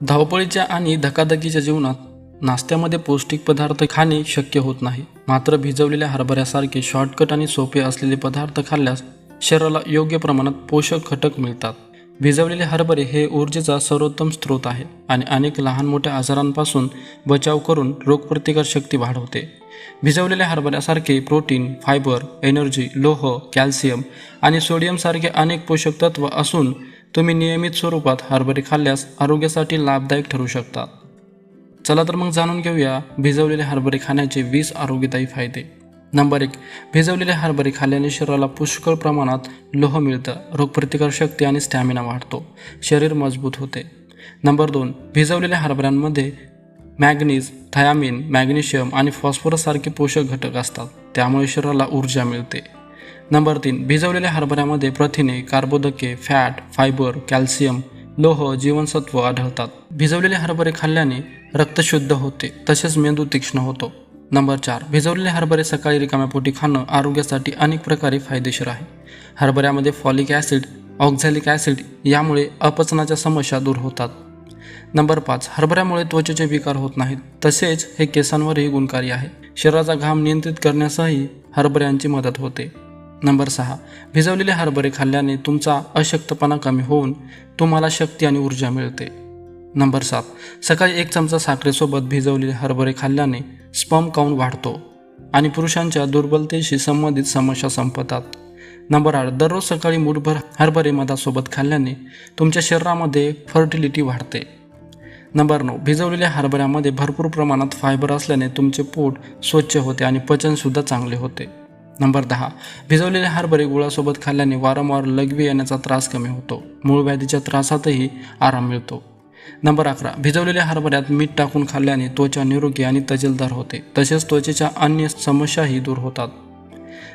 धावपळीच्या आणि धकाधकीच्या जीवनात नाश्त्यामध्ये पौष्टिक पदार्थ खाणे शक्य होत नाही. मात्र भिजवलेल्या हरभऱ्यासारखे शॉर्टकट आणि सोपे असलेले पदार्थ खाल्ल्यास शरीराला योग्य प्रमाणात पोषक घटक मिळतात. भिजवलेले हरभरे हे ऊर्जेचा सर्वोत्तम स्रोत आहे आणि अनेक लहान मोठ्या आजारांपासून बचाव करून रोगप्रतिकार शक्ती वाढवते. भिजवलेल्या हरभऱ्यासारखे प्रोटीन फायबर एनर्जी लोह कॅल्शियम आणि सोडियमसारखे अनेक पोषक तत्व असून तुम्ही नियमित स्वरूपात हरभरे खाल्ल्यास आरोग्यासाठी लाभदायक ठरू शकतात. चला तर मग जाणून घेऊया भिजवलेले हरभरे खाण्याचे वीस आरोग्यदायी फायदे. नंबर एक भिजवलेले हरभरे खाल्ल्याने शरीराला पुष्कळ प्रमाणात लोह मिळतं. रोगप्रतिकार शक्ती आणि स्टॅमिना वाढतो. शरीर मजबूत होते. नंबर दोन भिजवलेल्या हरभऱ्यांमध्ये मॅग्नीज थायामिन मॅग्नेशियम आणि फॉस्फरस सारखे पोषक घटक असतात. त्यामुळे शरीराला ऊर्जा मिळते. नंबर तीन भिजवलेल्या हरभऱ्यामध्ये प्रथिने कार्बोदके फॅट फायबर कॅल्शियम लोह जीवनसत्व आढळतात. भिजवलेले हरभरे खाल्ल्याने रक्त शुद्ध होते तसेच मेंदू तीक्ष्ण होतो. नंबर चार भिजवलेले हरभरे सकाळी रिकाम्या पोटी खाणं आरोग्यासाठी अनेक प्रकारे फायदेशीर आहे. हरभऱ्यामध्ये फॉलिक ॲसिड ऑक्झॅलिक ॲसिड यामुळे अपचनाच्या समस्या दूर होतात. नंबर पाच हरभऱ्यामुळे त्वचेचे विकार होत नाहीत तसेच हे केसांवरही गुणकारी आहे. शरीराचा घाम नियंत्रित करण्यासही हरभऱ्यांची मदत होते. नंबर सहा भिजवलेले हरभरे खाल्ल्याने तुमचा अशक्तपणा कमी होऊन तुम्हाला शक्ती आणि ऊर्जा मिळते. नंबर सात सकाळी एक चमचा साखरेसोबत भिजवलेले हरभरे खाल्ल्याने स्पम काउंट वाढतो आणि पुरुषांच्या दुर्बलतेशी संबंधित समस्या संपतात. नंबर आठ दररोज सकाळी मुठभर हरभरे मधासोबत खाल्ल्याने तुमच्या शरीरामध्ये फर्टिलिटी वाढते. नंबर नऊ भिजवलेल्या हरभऱ्यामध्ये भरपूर प्रमाणात फायबर असल्याने तुमचे पोट स्वच्छ होते आणि पचनसुद्धा चांगले होते. नंबर दहा. भिजवलेले हरभरे गुळासोबत खाल्ल्याने वारंवार लघवी येण्याचा त्रास कमी होतो. मूळ व्याधीच्या त्रासातही आराम मिळतो. नंबर अकरा. भिजवलेल्या हरभऱ्यात मीठ टाकून खाल्ल्याने त्वचा निरोगी आणि तजेलदार होते. तसेच त्वचेच्या अन्य समस्याही दूर होतात.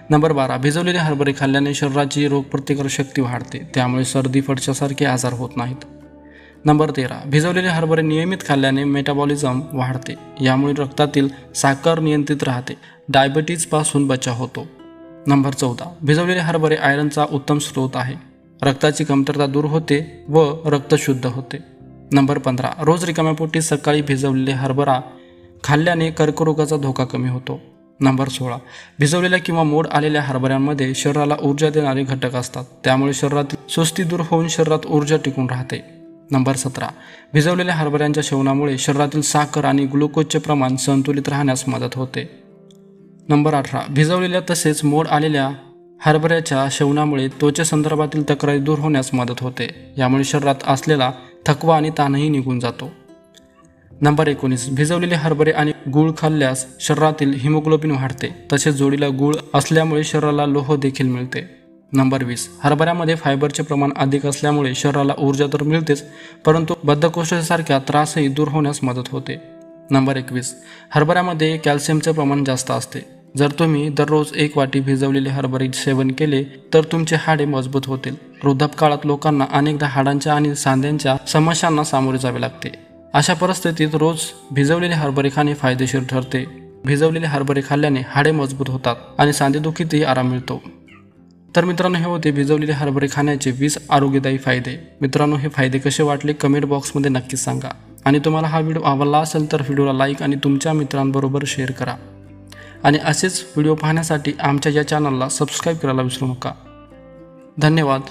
नंबर बारा. भिजवलेले हरभरे खाल्ल्याने शरीराची रोगप्रतिकार शक्ती वाढते. त्यामुळे सर्दी फडच्यासारखे आजार होत नाहीत. नंबर तेरा. भिजवलेले हरभरे नियमित खाल्ल्याने मेटाबॉलिझम वाढते. यामुळे रक्तातील साखर नियंत्रित राहते. डायबिटीजपासून बचाव होतो. नंबर चौदा. भिजवलेले हरभरे आयरनचा उत्तम स्रोत आहे. रक्ताची कमतरता दूर होते व रक्त शुद्ध होते. नंबर पंधरा. रोज रिकाम्या पोटी सकाळी भिजवलेले हरभरा खाल्ल्याने कर्करोगाचा धोका कमी होतो. नंबर सोळा. भिजवलेल्या किंवा मोड आलेल्या हरभऱ्यांमध्ये शरीराला ऊर्जा देणारे घटक असतात. त्यामुळे शरीरातील सुस्ती दूर होऊन शरीरात ऊर्जा टिकून राहते. नंबर सतरा. भिजवलेल्या हरभऱ्यांच्या सेवनामुळे शरीरातील साखर आणि ग्लुकोजचे प्रमाण संतुलित राहण्यास मदत होते. नंबर अठरा. भिजवलेल्या तसेच मोड आलेल्या हरभऱ्याच्या सेवनामुळे त्वचेसंदर्भातील तक्रारी दूर होण्यास मदत होते. यामुळे शरीरात असलेला थकवा आणि ताणही निघून जातो. नंबर एकोणीस. भिजवलेले हरभरे आणि गूळ खाल्ल्यास शरीरातील हिमोग्लोबिन वाढते. तसेच जोडीला गूळ असल्यामुळे शरीराला लोह देखील मिळते. नंबर वीस. हरभऱ्यामध्ये फायबरचे प्रमाण अधिक असल्यामुळे शरीराला ऊर्जा तर मिळतेच परंतु बद्धकोष्ठासारख्या त्रासही दूर होण्यास मदत होते. नंबर एकवीस. हरभऱ्यामध्ये कॅल्शियमचे प्रमाण जास्त असते. जर तुम्ही दररोज एक वाटी भिजवलेले हरभरे सेवन केले तर तुमचे हाडे मजबूत होतील. वृद्धापकाळात लोकांना अनेकदा हाडांच्या आणि सांध्यांच्या समस्यांना सामोरे जावे लागते. अशा परिस्थितीत रोज भिजवलेले हरभरे खाणे फायदेशीर ठरते. भिजवलेले हरभरे खाल्ल्याने हाडे मजबूत होतात आणि सांधेदुखीतही आराम मिळतो. तर मित्रांनो हे होते भिजवलेले हरभरे खाण्याचे वीस आरोग्यदायी फायदे. मित्रांनो हे फायदे कसे वाटले? कमेंट बॉक्समध्ये नक्कीच सांगा. आणि तुम्हाला हा व्हिडिओ आवडला असेल तर व्हिडिओला लाईक आणि तुमच्या मित्रांबरोबर शेअर करा. आणि असेच व्हिडिओ पाहण्यासाठी आमच्या या चॅनलला सबस्क्राईब करायला विसरू नका. धन्यवाद.